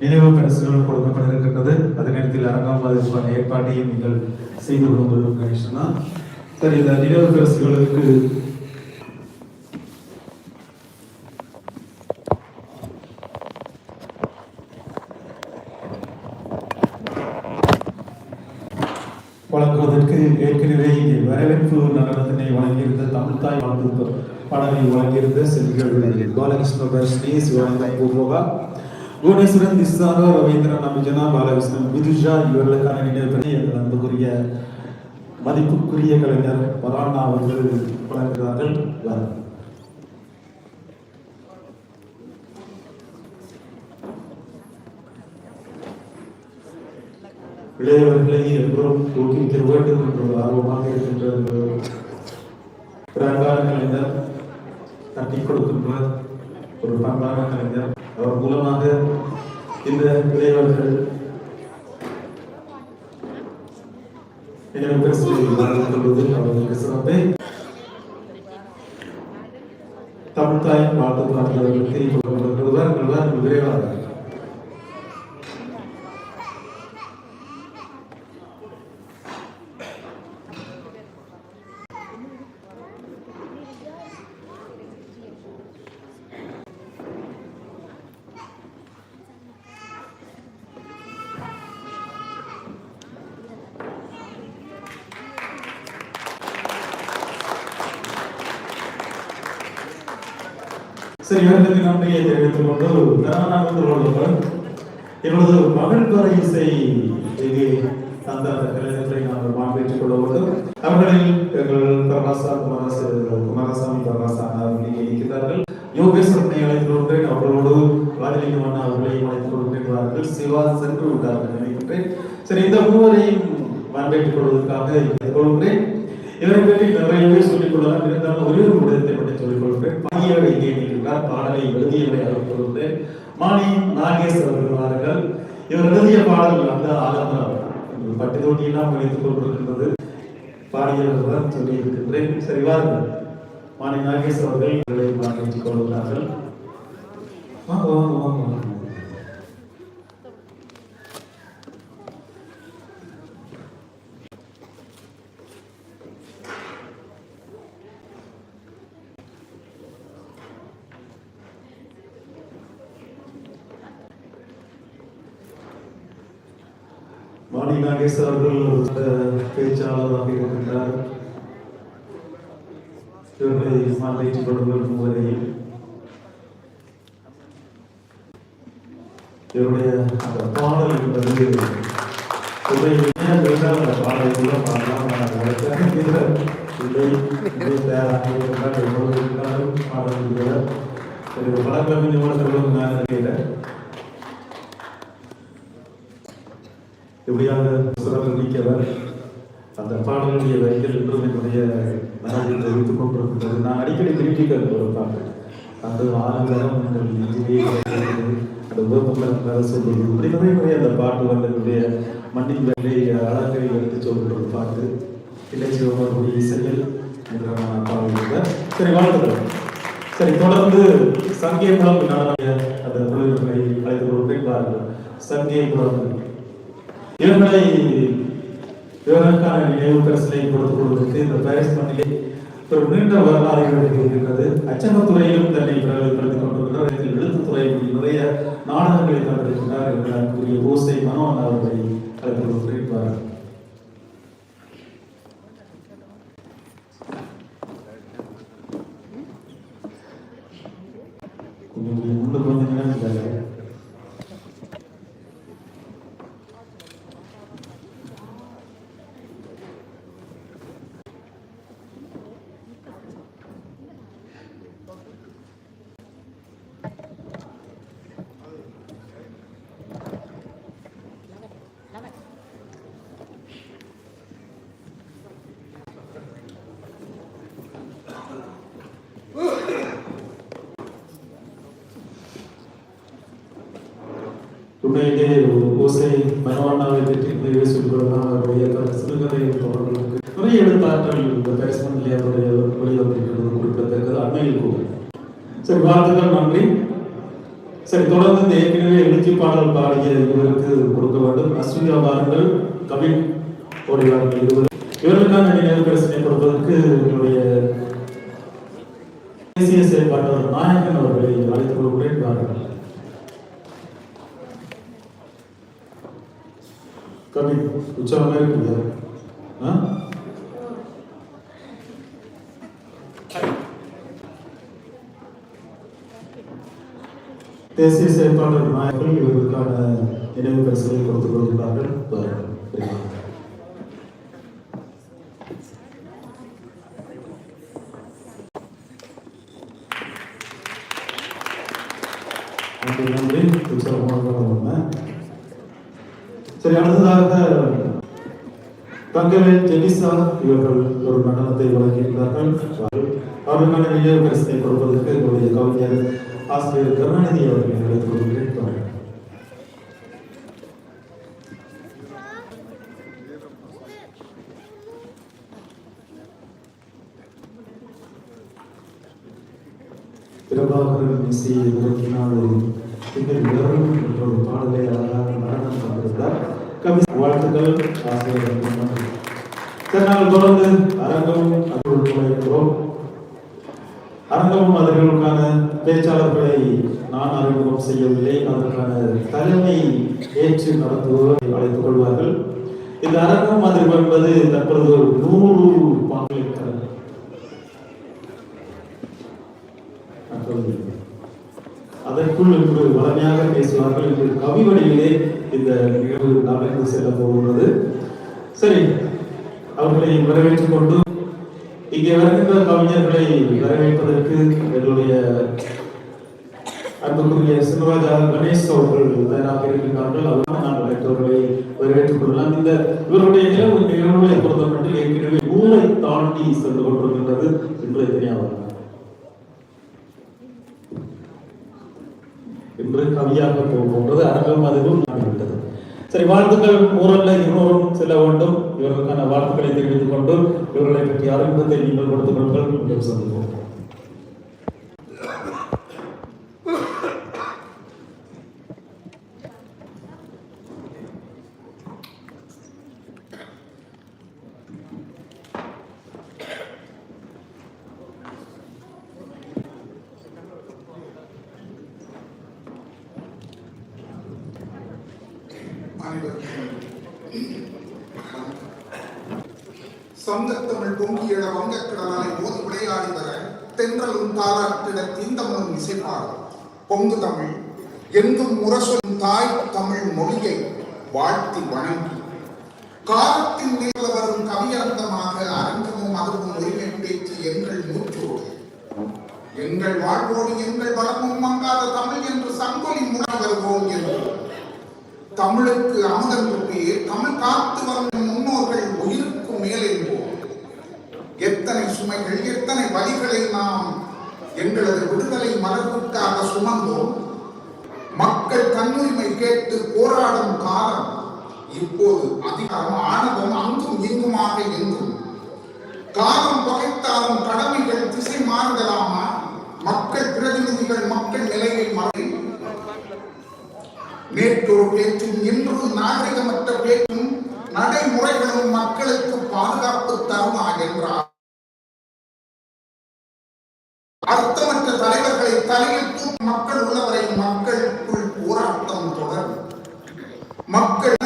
நினைவு பரிசுகள் கொடுக்கப்பட இருக்கின்றது அதே நேரத்தில் அரங்காமதற்கான ஏற்பாட்டையும் நீங்கள் செய்து கொள்ளுங்கள் கணேசனா. சரி இந்த நினைவு பரிசுகளுக்கு வழங்குவதற்கு ஏற்கனவே இங்கே வரவேற்பு நடனத்தினை வழங்கியிருந்த தமிழ்தாய் வாழ்ந்து பாடலை வழங்கியிருந்த செல்விகள் பாலகிருஷ்ண தர்ஷினி சிவானந்தம் பூர்வகா புவனேஸ்வரன் திஸ்தாரோ ரவீந்திரன் அமிஜனா பாலகிருஷ்ணன் விதுஷா இவர்களுக்கான நினைவு எங்கள் அன்புக்குரிய மதிப்புக்குரிய கலைஞர் பரானா அவர்கள் வழங்குகிறார்கள் வரும் இளையவர்களை எல்லோரும் ஊக்குவிக்க வேண்டும் என்ற ஒரு ஆர்வமாக இருக்கின்ற ஒரு அன்பான கலைஞர் தட்டி கொடுக்கின்றார் ஒரு பண்பான கலைஞர். அவர் மூலமாக இந்த இளையவர்கள் நினைவு பரிசு வழங்கப்படுவது அவர்களுக்கு சிறப்பை. தமிழ் தாயின் வாழ்த்து பாடல்களுக்கு விரைவாக சரி இவர்களுக்கு நன்றியை தெரிவித்துக் கொண்டு தரமநாமத்தில் உள்ளவர் எங்களது மகள் துறை இசை தந்த அந்த கலைஞர்களை நாங்கள் மாற்றிட்டுக் கொள்ள வேண்டும். அவர்களில் எங்கள் பரமாசா குமாரச குமாரசாமி பரமாசா அவர்கள் இருக்கிறார்கள் யோகேஸ்வரனை அழைத்து கொண்டேன். அவர்களோடு ராஜலிங்கம் அண்ணா அவர்களையும் அழைத்துக் கொள்கின்றார்கள் சிவா சென்று விட்டார்கள் நினைக்கின்றேன். சரி இந்த மூவரையும் வரவேற்றுக் கொள்வதற்காக கொள்கிறேன். இதனை பற்றி நிறையவே சொல்லிக் கொள்ளலாம். இருந்தாலும் ஒரே ஒரு விடத்தை சொல்லிக் பாடலை எழுதியவரை அழைத்துக் மாணி நாகேஷ் அவர்கள் வாருங்கள் இவர் எழுதிய பாடல் வந்து ஆலமரம் பட்டு தோட்டியெல்லாம் வைத்துக் கொண்டிருக்கின்றது. பாடியவர் தான் சொல்லி இருக்கின்றேன் சரி வாருங்கள். மாணி நாகேஷ் அவர்கள் கொள்கிறார்கள். வாங்க வாங்க வாங்க வாங்க நாகேஷ் அவர்கள் பேச்சாளராக இருக்கின்றார் இவர்களை மாற்றிக் கொள்ளும் வரையில் இவருடைய அந்த பாடல் என்பது துறை வேண்டாம் அந்த பாடலை கூட பாடலாம். நான் இல்லை. இது தேவையாக இருந்தால் எவ்வளவு இருந்தாலும் பாடல் ஒரு நான் நினைக்கிறேன் எப்படியாக சிறப்பு நீக்கவர் அந்த பாடலுடைய வரிகள் என்றும் என்னுடைய மனதில் தெரிவித்துக் கொண்டிருக்கின்றது நான் அடிக்கடி கிரிட்டிக்கல் ஒரு பாட்டு. அந்த ஆலங்கரம் அந்த உபமண்டலம் மேல சொல்வது இப்படி நிறைய நிறைய அந்த பாட்டு வந்து என்னுடைய மண்ணின் வேலை அழகை எடுத்து சொல்கிற ஒரு பாட்டு. இல்லை இசையில் சரி வாழ்த்துக்கள். சரி தொடர்ந்து சங்கேபுரம் நடன அந்த உறவுகளை அழைத்து கொண்டு பாருங்கள் சங்கேபுரம் இவர்களை இவர்களுக்கான நினைவு பரிசலை கொடுத்து கொடுத்து இந்த பாரிஸ் மண்ணிலே ஒரு நீண்ட வரலாறு இருக்கின்றது அச்சகத்துறையிலும் தன்னை பிரபலப்படுத்திக் கொண்டிருக்கிறார் இதில் எழுத்துத்துறையில் நிறைய நாடகங்களை கலந்திருக்கிறார் என்று கூறிய ஓசை மனோன் அவர்களை அழைத்து கொடுத்திருப்பார் உண்மையிலே ஓசை மனவாண்டாவை பற்றி நிறைய சொல்கிறோம் அவருடைய சிறுகதை தொடர்களுக்கு நிறைய எழுத்தாற்றல் இந்த பேஸ்மெண்ட்லேயே அவருடைய வெளிவந்திருக்கிறது குறிப்பிடத்தக்கது அண்மையில் கூட சரி வாழ்த்துக்கள் நன்றி. சரி தொடர்ந்து இந்த ஏற்கனவே எழுச்சி பாடல் பாடிய இவருக்கு கொடுக்க வேண்டும். அஸ்விகா வாருங்கள். கவின் போடுகிறார்கள் இருவர் இவர்களுக்கான நினைவு பிரச்சனை கொடுப்பதற்கு எங்களுடைய தேசிய செயற்பாட்டாளர் நாயகம் அவர்களை அழைத்துக் கொள்கிறேன் வாருங்கள் கவின் உற்சாகமாக இருக்குங்க ஆ தேசிய செயற்பாளர் நாயகர்கள் இவர்களுக்கான நினைவு பரிசுகளை கொடுத்துக் கொள்கிறார்கள் வாருங்கள். நன்றி நன்றி உற்சாகமாக வந்தேன். சரி அடுத்ததாக தங்கவேல் ஜெனிசா இவர்கள் ஒரு நடனத்தை வழங்கியிருந்தார்கள் அவர்களுக்கான நினைவு பரிசனை கொடுப்பதற்கு எங்களுடைய கவிஞர் ஆசிரியர் கருணாநிதி அவர்களை அழைத்துக் கொள்கிறேன் வாருங்கள். பிரபாகரன் இசை உருவாக்கினால் பின்னர் வேறும் என்ற ஒரு பாடலை அழகாக நடனம் கொண்டிருந்தார் கவி வாழ்த்துக்கள் ஆசிரியர் சரி நாங்கள் தொடர்ந்து அரங்கம் அறிவுறுத்தோம் அரங்கமும் அதற்கான பேச்சாளர்களை நான் அறிமுகம் செய்யவில்லை. அதற்கான தலைமை ஏற்று நடத்துவோரை அழைத்துக் கொள்வார்கள். இந்த அரங்கம் அதிர்வு என்பது தற்பொழுது ஒரு நூறு பங்களிக்கிறது அதற்குள் இன்று வளமையாக பேசுவார்கள் என்று கவி வடிவிலே இந்த நிகழ்வு நடந்து செல்ல போகிறது சரி அவர்களை வரவேற்றுக் கொண்டு இங்கே வருகின்ற கவிஞர்களை வரவேற்பதற்கு என்னுடைய அன்புக்குரிய சிவராஜா கணேஷ் அவர்கள் தயாராக இருக்கின்றார்கள். அவர்கள் நான் மற்றவர்களை வரவேற்றுக் கொள்ளலாம். இந்த இவருடைய நிலவு நிகழ்வுகளை பொறுத்தமட்டில் ஏற்கனவே ஊரை தாண்டி சென்று கொண்டிருக்கின்றது என்று தெரியாமல் இன்று கவியாக போகின்றது. அரங்கம் அதுவும் சரி வாழ்த்துக்கள் ஊரல்ல இன்னொரும் செல்ல வேண்டும். இவர்களுக்கான வாழ்த்துக்களை தெரிவித்துக் கொண்டு இவர்களை பற்றி அறிமுகத்தை நீங்கள் கொடுத்துக் கொள்ளுங்கள். சந்திப்போம். சங்கத்தமிழ் பொங்கியழ வங்கக்கடலாய் போது விளையாடி வர தென்றலும் தாராட்டிட தீந்தமனும் இசைப்பாடும் பொங்கு தமிழ் எங்கும் முரசொலும் தாய் தமிழ் மொழியை வாழ்த்தி வணங்கி. காலத்தின் மேல வரும் கவியரங்கமாக அரங்கமும் அதுவும் உரிமை பேச்சு எங்கள் மூச்சோடு. எங்கள் வாழ்வோடு எங்கள் வளமும் மங்காத தமிழ் என்று சங்கொலி முறை வருவோம் என்று. தமிழுக்கு அமுதம் பேர் தமிழ் காத்து வரும் முன்னோர்கள் உயிருக்கு மேலே எத்தனை சுமைகள் எத்தனை வழிகளை நாம் எங்களது விடுதலை மரபுக்காக சுமந்தோம். மக்கள் தன்னுரிமை கேட்டு போராடும் காலம் இப்போது அதிகாரம் ஆணவம் அங்கும் இங்குமாக எங்கும் காலம் பகைத்தாலும் கடமைகள் திசை மாறுதலாம் மக்கள் பிரதிநிதிகள் மக்கள் நிலையை மறை நேற்றொரு பேச்சும் இன்று நாகரிகமற்ற பேச்சும் நடைமுறைகளும் மக்களுக்கு பாதுகாப்பு தருமா என்றார். அர்த்தமற்ற தலைவர்களை தலையில் தூக்கி மக்கள் உள்ளவரை மக்களுக்குள் போராட்டம் தொடரும். மக்கள்